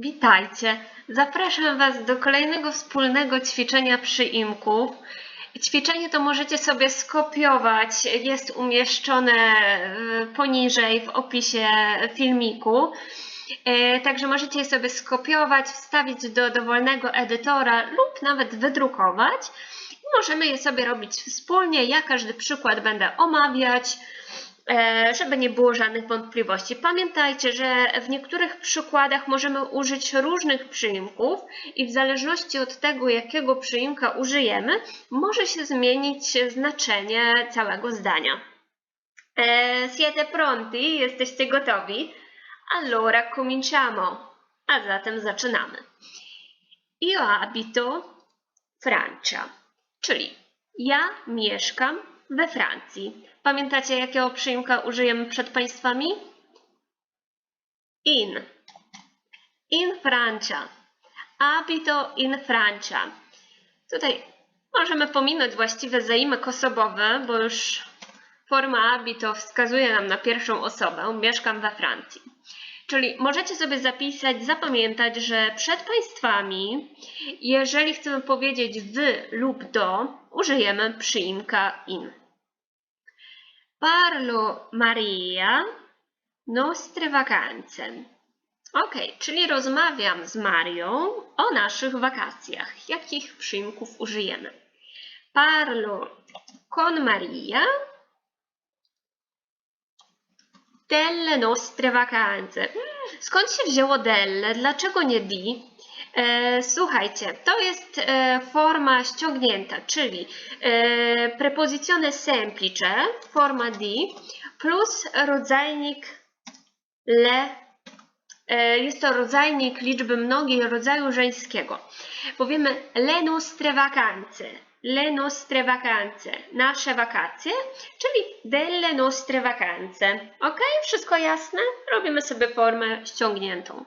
Witajcie! Zapraszam Was do kolejnego wspólnego ćwiczenia przyimków. Ćwiczenie to możecie sobie skopiować, jest umieszczone e, poniżej w opisie filmiku. E, Także możecie je sobie skopiować, wstawić do dowolnego edytora lub nawet wydrukować. Możemy je sobie robić wspólnie. Ja każdy przykład będę omawiać żeby nie było żadnych wątpliwości. Pamiętajcie, że w niektórych przykładach możemy użyć różnych przyimków i w zależności od tego, jakiego przyimka użyjemy, może się zmienić znaczenie całego zdania. E, siete pronti? Jesteście gotowi? Allora cominciamo. A zatem zaczynamy. Io abito Francia, czyli ja mieszkam we Francji. Pamiętacie, jakiego przyimka użyjemy przed państwami? In. In Francia. Abito in Francia. Tutaj możemy pominąć właściwe zaimek osobowy, bo już forma abito wskazuje nam na pierwszą osobę. Mieszkam we Francji. Czyli możecie sobie zapisać, zapamiętać, że przed państwami, jeżeli chcemy powiedzieć wy lub do, użyjemy przyimka in. Parlo Maria nostre vacanze. Ok, czyli rozmawiam z Marią o naszych wakacjach. Jakich przyimków użyjemy? Parlo con Maria delle nostre vacanze. Skąd się wzięło delle? Dlaczego nie di? E, słuchajcie, to jest e, forma ściągnięta, czyli e, prepozycjone semplice, forma di, plus rodzajnik le. Jest to rodzajnik liczby mnogiej rodzaju żeńskiego. Powiemy le nostre vacanze, le nostre vacanze, nasze wakacje, czyli delle nostre vacanze. Ok? Wszystko jasne? Robimy sobie formę ściągniętą.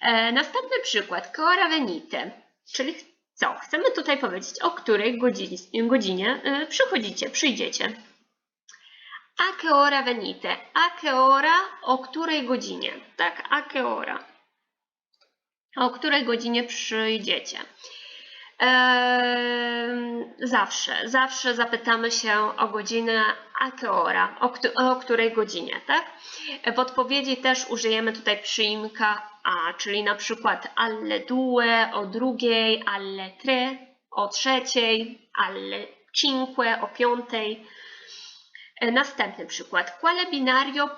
E, następny przykład, che ora venite, czyli co? Chcemy tutaj powiedzieć, o której godzinie, godzinie e, przychodzicie, przyjdziecie. A che ora venite? A che ora, o której godzinie, tak? A che ora. O której godzinie przyjdziecie. Ehm, zawsze, zawsze zapytamy się o godzinę a che ora, o, o której godzinie, tak? W odpowiedzi też użyjemy tutaj przyimka a, czyli na przykład alle due o drugiej, alle tre o trzeciej, alle cinque o piątej. E, Następny przykład. Quale binario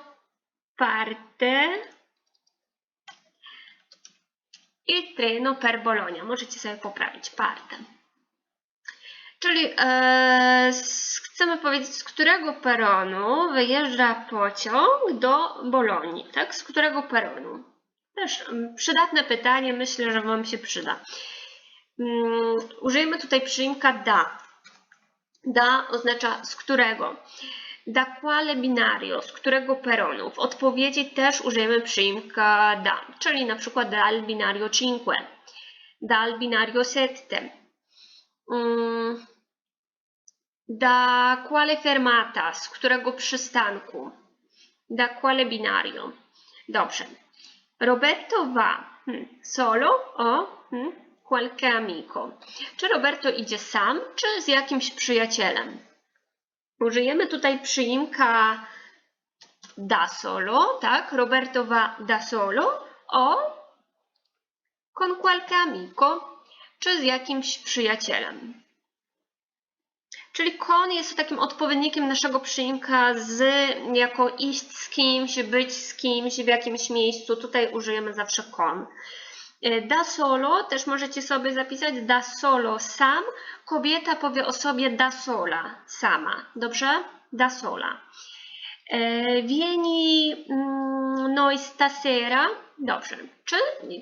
parte il treno per Bologna? Możecie sobie poprawić parte. Czyli e, z, chcemy powiedzieć, z którego peronu wyjeżdża pociąg do Bolonii, tak? Z którego peronu? Też przydatne pytanie, myślę, że Wam się przyda. Mm, użyjemy tutaj przyimka da. Da oznacza z którego. Da quale binario, z którego peronu. W odpowiedzi też użyjemy przyimka da, czyli na przykład dal binario cinque, dal binario sette. Mm, Da quale fermata, z którego przystanku. Da quale binario. Dobrze. Roberto va hmm, solo o hmm, qualche amico. Czy Roberto idzie sam, czy z jakimś przyjacielem? Użyjemy tutaj przyimka da solo, tak? Roberto va da solo o con qualche amico, czy z jakimś przyjacielem. Czyli kon jest takim odpowiednikiem naszego przyimka z jako iść z kimś, być z kimś w jakimś miejscu. Tutaj użyjemy zawsze kon. E, Da solo też możecie sobie zapisać da solo sam. Kobieta powie o sobie da sola, sama. Dobrze? Da sola. E, Vieni mm, noi stasera. Dobrze. Czy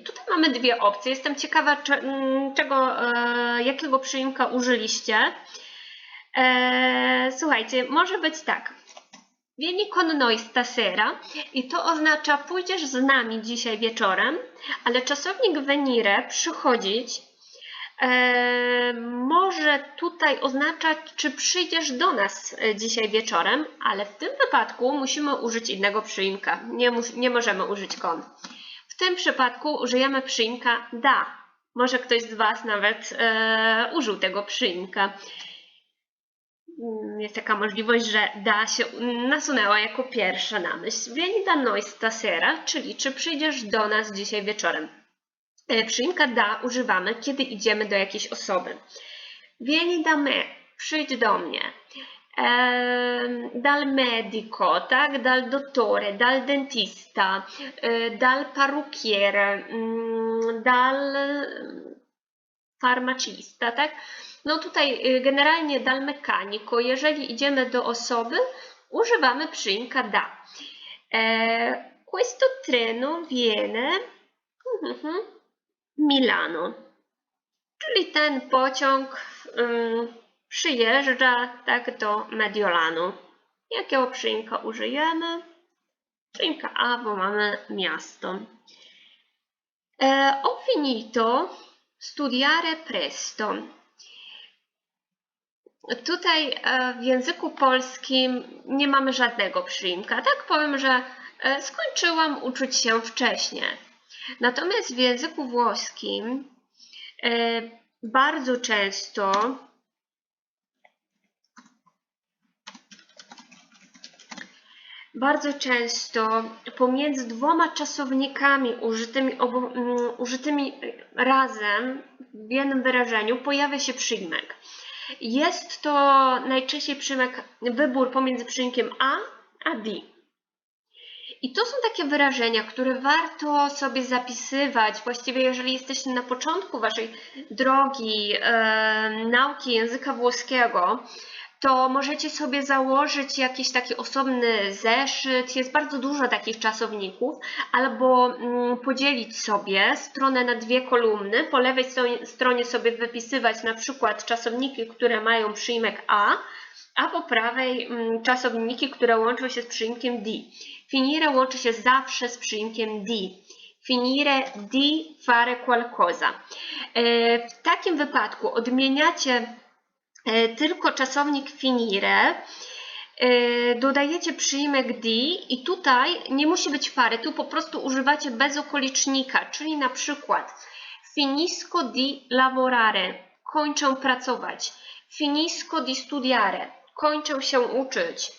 tutaj mamy dwie opcje. Jestem ciekawa, mm, czego, e, jakiego przyimka użyliście. Eee, słuchajcie, może być tak. Vieni con noi stasera i to oznacza pójdziesz z nami dzisiaj wieczorem, ale czasownik venire, przychodzić, eee, może tutaj oznaczać, czy przyjdziesz do nas e, dzisiaj wieczorem, ale w tym wypadku musimy użyć innego przyimka. Nie, nie możemy użyć con. W tym przypadku użyjemy przyimka da. Może ktoś z Was nawet e, użył tego przyimka. Mm, Jest taka możliwość, że da się nasunęła jako pierwsza na myśl. Vieni da noi stasera, czyli czy przyjdziesz do nas dzisiaj wieczorem. E, Przyimka da używamy, kiedy idziemy do jakiejś osoby. Vieni da me, przyjdź do mnie. Ehm, dal medico, tak, dal dottore, dal dentista, e, dal parrucchiere, mm, dal farmacista, tak? No tutaj y, generalnie dal meccanico, jeżeli idziemy do osoby, używamy przyimka da. E, questo treno viene mhm, Milano, czyli ten pociąg ym, przyjeżdża tak do Mediolanu. Jakiego przyimka użyjemy? Przyimka A, bo mamy miasto. E, ho finito studiare presto. Tutaj e, w języku polskim nie mamy żadnego przyimka. Tak powiem, że e, skończyłam uczyć się wcześniej. Natomiast w języku włoskim e, bardzo często bardzo często pomiędzy dwoma czasownikami użytymi, mm, użytymi razem w jednym wyrażeniu pojawia się przyjmek. Jest to najczęściej przyjmek, wybór pomiędzy przyimkiem a a d. I to są takie wyrażenia, które warto sobie zapisywać. Właściwie, jeżeli jesteście na początku waszej drogi e, nauki języka włoskiego, to możecie sobie założyć jakiś taki osobny zeszyt. Jest bardzo dużo takich czasowników, albo mm, podzielić sobie stronę na dwie kolumny. Po lewej stronie, sobie wypisywać na przykład czasowniki, które mają przyjmek a, a po prawej mm, czasowniki, które łączą się z przyimkiem d. Finire łączy się zawsze z przyimkiem d. Finire di fare qualcosa. E, W takim wypadku odmieniacie tylko czasownik finire, e, dodajecie przyimek di i tutaj nie musi być fare, tu po prostu używacie bezokolicznika, czyli na przykład finisco di lavorare, kończę pracować, finisco di studiare, kończę się uczyć.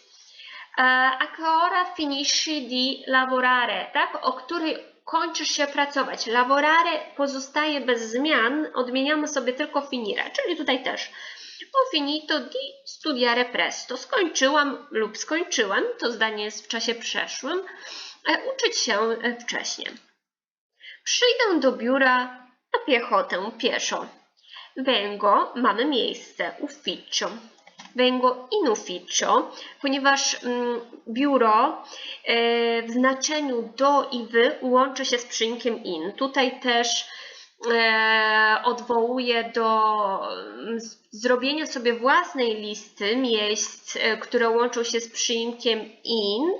E, A ora finisci di lavorare, tak? O której kończysz się pracować. Lavorare pozostaje bez zmian, odmieniamy sobie tylko finire, czyli tutaj też. Ho finito di studiare presto. Skończyłam lub skończyłam, to zdanie jest w czasie przeszłym, e, uczyć się e, wcześniej. Przyjdę do biura na piechotę pieszo. Vengo, mamy miejsce, ufficio. Vengo in ufficio, ponieważ mm, biuro e, w znaczeniu do i wy łączy się z przyimkiem in. Tutaj też odwołuje do mm, zrobienia sobie własnej listy miejsc, e, które łączą się z przyimkiem in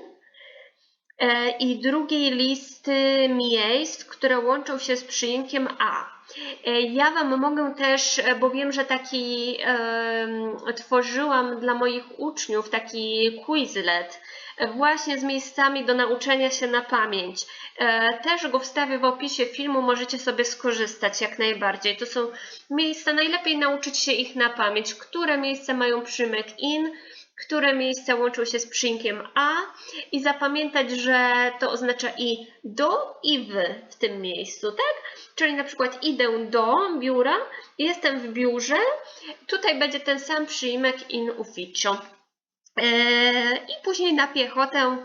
e, i drugiej listy miejsc, które łączą się z przyimkiem a. E, Ja Wam mogę też, e, bo wiem, że taki tworzyłam dla moich uczniów taki Quizlet, e, właśnie z miejscami do nauczenia się na pamięć. E, Też go wstawię w opisie filmu, możecie sobie skorzystać jak najbardziej. To są miejsca, najlepiej nauczyć się ich na pamięć, które miejsca mają przymek in, które miejsca łączą się z przyimkiem a i zapamiętać, że to oznacza i do i wy w tym miejscu, tak? Czyli na przykład idę do biura, jestem w biurze, tutaj będzie ten sam przyimek in ufficio. Eee, I później na piechotę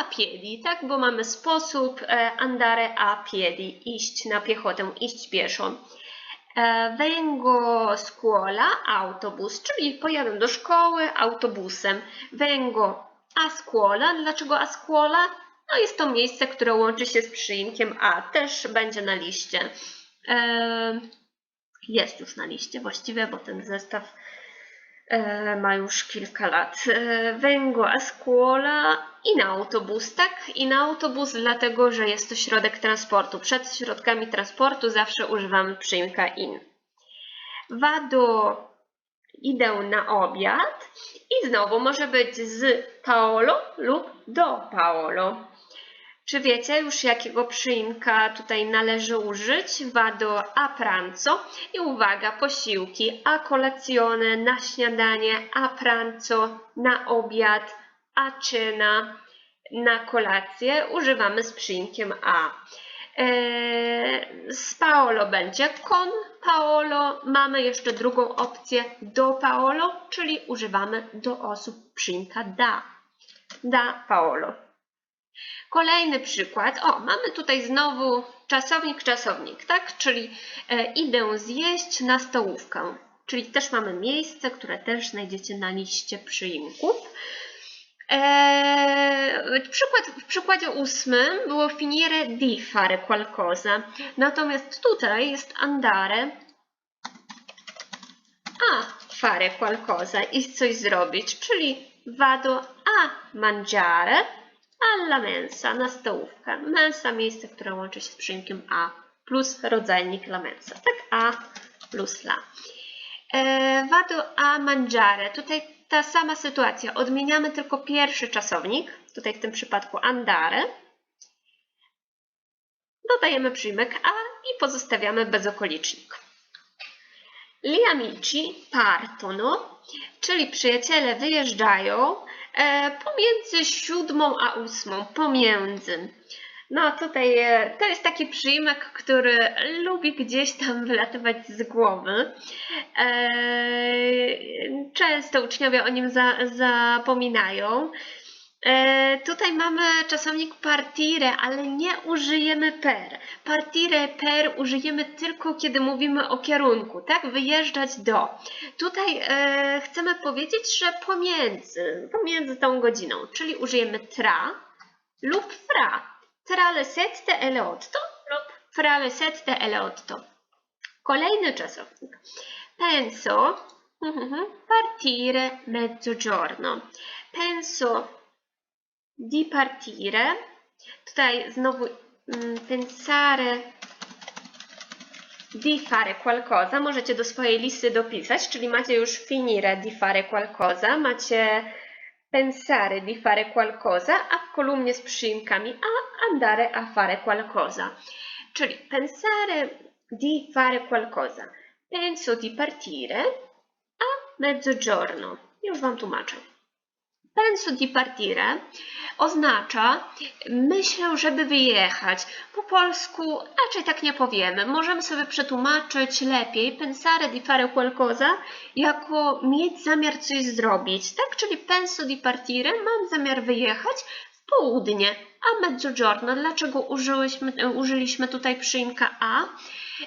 a piedi, tak? Bo mamy sposób e, andare a piedi, iść na piechotę, iść pieszo. E, Vengo scuola, autobus, czyli pojadę do szkoły autobusem. Vengo a scuola, dlaczego a scuola? No jest to miejsce, które łączy się z przyimkiem a, też będzie na liście. E, Jest już na liście właściwie, bo ten zestaw e, ma już kilka lat. E, Vengo a scuola i na autobus, tak? I na autobus, dlatego że jest to środek transportu. Przed środkami transportu zawsze używamy przyimka in. Vado, idę na obiad i znowu może być z Paolo lub do Paolo. Czy wiecie już jakiego przyimka tutaj należy użyć? Vado a pranzo i uwaga, posiłki a colazione na śniadanie, a pranzo na obiad, a cena na kolację używamy z przyimkiem a. Eee, Z Paolo będzie con Paolo. Mamy jeszcze drugą opcję do Paolo, czyli używamy do osób przyimka da. Da Paolo. Kolejny przykład. O, mamy tutaj znowu czasownik, czasownik, tak? Czyli e, idę zjeść na stołówkę. Czyli też mamy miejsce, które też znajdziecie na liście przyimków. E, przykład, w przykładzie ósmym było finire di fare qualcosa. Natomiast tutaj jest andare a fare qualcosa, iść coś zrobić, czyli vado a mangiare alla mensa, na stołówkę. Mensa, miejsce, które łączy się z przyimkiem a plus rodzajnik la mensa. Tak, a plus la. E, vado a mangiare. Tutaj ta sama sytuacja. Odmieniamy tylko pierwszy czasownik, tutaj w tym przypadku andare. Dodajemy przyjmek a i pozostawiamy bezokolicznik. Gli amici partono, czyli przyjaciele wyjeżdżają pomiędzy siódmą a ósmą, pomiędzy. No tutaj e, to jest taki przyjmek, który lubi gdzieś tam wylatywać z głowy. E, często uczniowie o nim za, zapominają. E, tutaj mamy czasownik partire, ale nie użyjemy per. Partire, per użyjemy tylko kiedy mówimy o kierunku, tak? Wyjeżdżać do. Tutaj e, chcemy powiedzieć, że pomiędzy, pomiędzy tą godziną, czyli użyjemy tra lub fra. Tra le sette e le otto lub fra le sette e le otto. Kolejny czasownik. Penso partire mezzogiorno. Penso di partire. Tutaj znowu mm, pensare di fare qualcosa. Możecie do swojej listy dopisać, czyli macie już finire di fare qualcosa, macie pensare di fare qualcosa, a w kolumnie z przyimkami a andare a fare qualcosa. Czyli pensare di fare qualcosa. Penso di partire a mezzogiorno. Już Wam tłumaczę. Penso di partire oznacza myślę, żeby wyjechać. Po polsku raczej tak nie powiemy. Możemy sobie przetłumaczyć lepiej pensare di fare qualcosa jako mieć zamiar coś zrobić, tak? Czyli penso di partire, mam zamiar wyjechać w południe, a mezzogiorno. Dlaczego użyliśmy, użyliśmy tutaj przyimka a?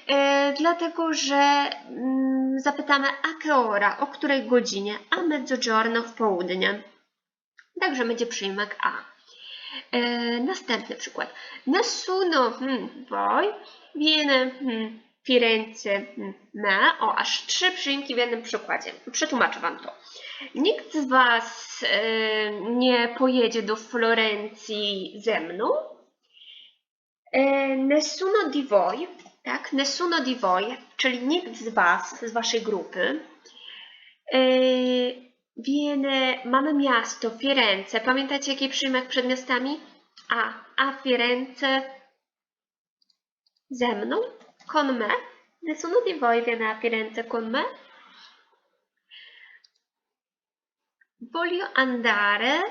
E, dlatego, że mm, zapytamy a che ora, o której godzinie, a mezzogiorno w południe. Także będzie przyjmek A. E, następny przykład. Nessuno hmm, voi viene hmm, Firenze hmm, me. O, aż trzy przyimki w jednym przykładzie. Przetłumaczę Wam to. Nikt z Was e, nie pojedzie do Florencji ze mną. E, nessuno di voi, tak? Nessuno di voi, czyli nikt z Was, z Waszej grupy. E, Viene, mamy miasto, Firenze. Pamiętacie jaki przyjmek przed miastami? A, a Firenze ze mną, con me. Nessuno di voi viene a Firenze con me. Voglio andare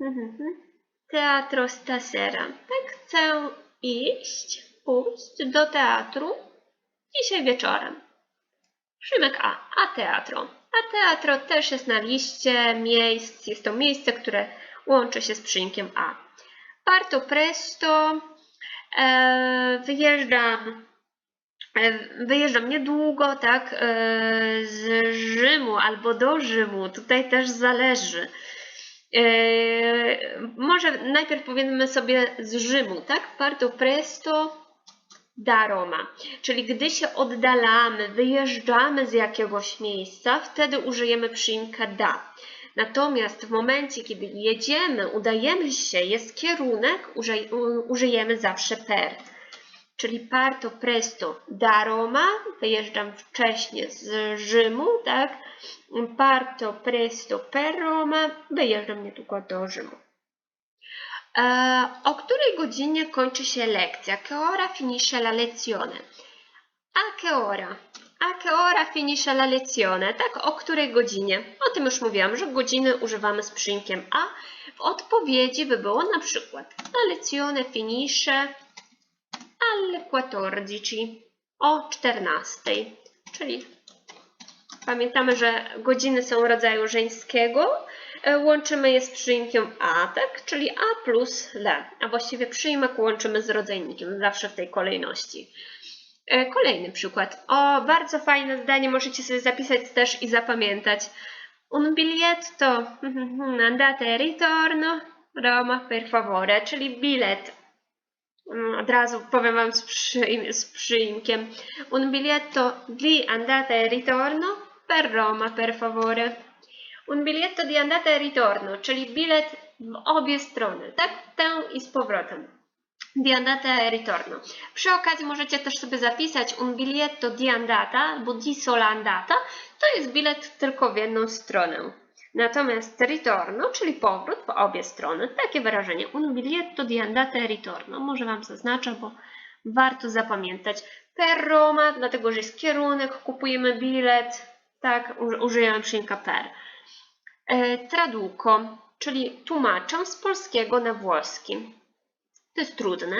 mhm, teatro stasera. Tak, chcę iść, pójść do teatru dzisiaj wieczorem. Przyjmek A, a teatro. A teatro też jest na liście miejsc. Jest to miejsce, które łączy się z przyimkiem A. Parto presto. E, wyjeżdżam, e, wyjeżdżam niedługo, tak, e, z Rzymu albo do Rzymu. Tutaj też zależy. Może najpierw powiedzmy sobie z Rzymu, tak? Parto presto da Roma. Czyli gdy się oddalamy, wyjeżdżamy z jakiegoś miejsca, wtedy użyjemy przyimka da. Natomiast w momencie, kiedy jedziemy, udajemy się, jest kierunek, użyjemy zawsze per. Czyli parto presto da Roma, wyjeżdżam wcześniej z Rzymu, tak? Parto presto per Roma, wyjeżdżam niedługo do Rzymu. E, o której godzinie kończy się lekcja? Che ora finisce la lezione? A che ora? A che ora finisce la lezione? Tak, o której godzinie? O tym już mówiłam, że godziny używamy z przyimkiem a. W odpowiedzi by było na przykład La lezione finisce alle 14, o 14, czyli pamiętamy, że godziny są rodzaju żeńskiego, łączymy je z przyimkiem a, tak? Czyli a plus le, a właściwie przyimek łączymy z rodzajnikiem, zawsze w tej kolejności. E, Kolejny przykład. O, bardzo fajne zdanie, możecie sobie zapisać też i zapamiętać. Un biglietto andata e ritorno Roma per favore, czyli bilet. Mm, Od razu powiem Wam z, przyim, z przyimkiem. Un biglietto di andata e ritorno per Roma per favore. Un biglietto di andata e ritorno, czyli bilet w obie strony, tak? Tę i z powrotem. Di andata e ritorno. Przy okazji możecie też sobie zapisać un biglietto di andata albo di sola andata. To jest bilet tylko w jedną stronę. Natomiast ritorno, czyli powrót w obie strony, takie wyrażenie. Un biglietto di andata e ritorno. Może Wam zaznaczę, bo warto zapamiętać. Per Roma, dlatego że jest kierunek, kupujemy bilet, tak, uży- użyjemy przyimka per. E, traduco, czyli tłumaczę z polskiego na włoski. To jest trudne.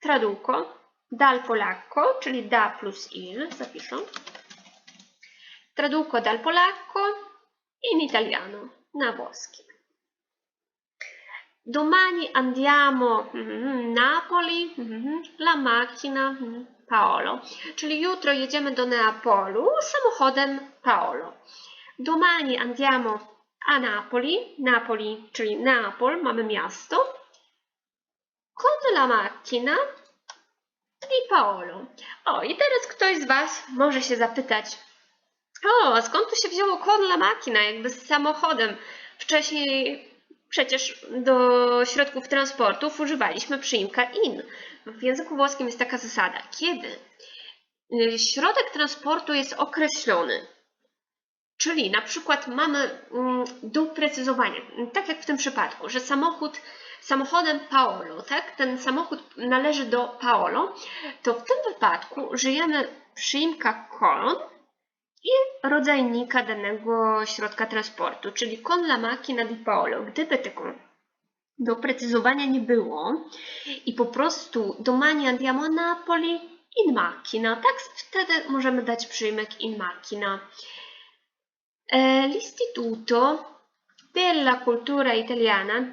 Traduco, dal polacco, czyli da plus il, zapiszę. Traduco dal polacco in italiano, na włoski. Domani andiamo mhm, Napoli, mhm, la macchina mhm, Paolo. Czyli jutro jedziemy do Neapolu samochodem Paolo. Domani andiamo a Napoli, Napoli, czyli Neapol, mamy miasto, con la macchina di Paolo. O, i teraz ktoś z Was może się zapytać, o, skąd tu się wzięło con la macchina, jakby z samochodem? Wcześniej przecież do środków transportów używaliśmy przyimka in. W języku włoskim jest taka zasada, kiedy y, środek transportu jest określony, czyli na przykład mamy mm, doprecyzowanie, tak jak w tym przypadku, że samochód samochodem Paolo, tak? Ten samochód należy do Paolo, to w tym wypadku użyjemy przyimka con i rodzajnika danego środka transportu, czyli con la macchina di Paolo. Gdyby tego doprecyzowania nie było i po prostu domani andiamo a Napoli in macchina, tak? Wtedy możemy dać przyjmek in macchina. E, L'Istituto della Cultura Italiana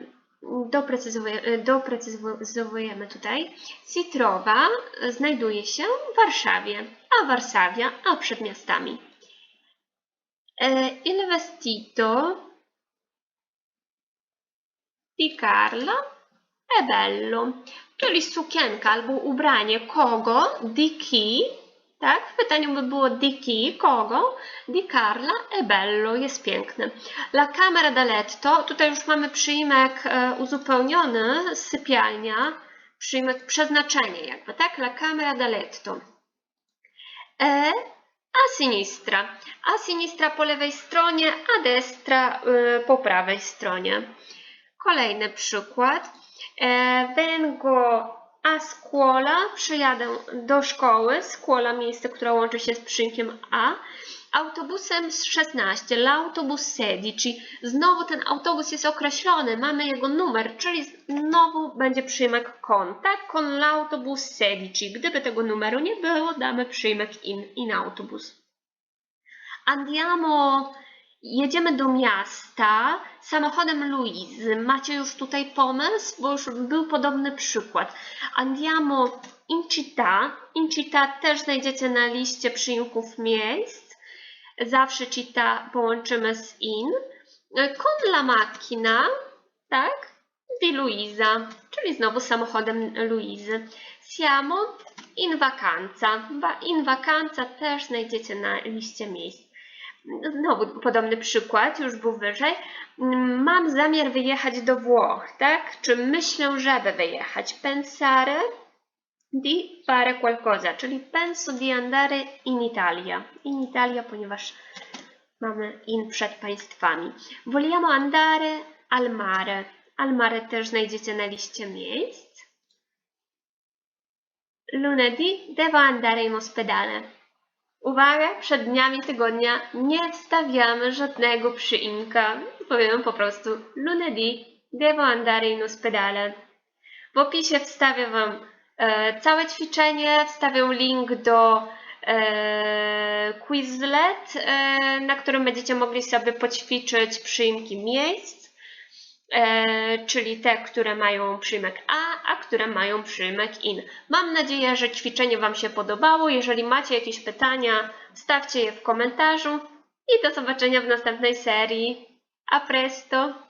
doprecyzowuje- doprecyzowujemy tutaj. Si trova znajduje się w Warszawie, a Warszawia, a przed miastami. E, Il vestito di Carla è bello, czyli sukienka albo ubranie kogo, di chi, tak? W pytaniu by było di chi, kogo, di Carla è bello, jest piękny. La camera da letto, tutaj już mamy przyimek e, uzupełniony, sypialnia, przyimek przeznaczenie jakby, tak? La camera da letto. E, a sinistra. A sinistra po lewej stronie, a destra y, po prawej stronie. Kolejny przykład. E, vengo a scuola, przyjadę do szkoły. Scuola, miejsce, które łączy się z przyimkiem a. Autobusem z 16, l'autobus 16. Znowu ten autobus jest określony, mamy jego numer, czyli znowu będzie przyjmek con, tak? Con l'autobus 16. Gdyby tego numeru nie było, damy przyjmek in, in autobus. Andiamo, jedziemy do miasta samochodem Luizy. Macie już tutaj pomysł, bo już był podobny przykład. Andiamo in città. In città też znajdziecie na liście przyimków miejsc. Zawsze città połączymy z in. Con la macchina, tak? Di Luisa, czyli znowu samochodem Luizy. Siamo in vacanza. In vacanza też znajdziecie na liście miejsc. Znowu podobny przykład, już był wyżej. Mam zamiar wyjechać do Włoch, tak? Czy myślę, żeby wyjechać? Pensare di fare qualcosa, czyli penso di andare in Italia. In Italia, ponieważ mamy in przed państwami. Vogliamo andare al mare. Almare też znajdziecie na liście miejsc. Lunedì devo andare in ospedale. Uwaga, przed dniami tygodnia nie wstawiamy żadnego przyimka. Powiemy po prostu lunedì devo andare in ospedale. W opisie wstawię Wam e, całe ćwiczenie, wstawię link do e, Quizlet, e, na którym będziecie mogli sobie poćwiczyć przyimki miejsc, czyli te, które mają przyjmek a, a które mają przyjmek in. Mam nadzieję, że ćwiczenie Wam się podobało. Jeżeli macie jakieś pytania, stawcie je w komentarzu i do zobaczenia w następnej serii. A presto!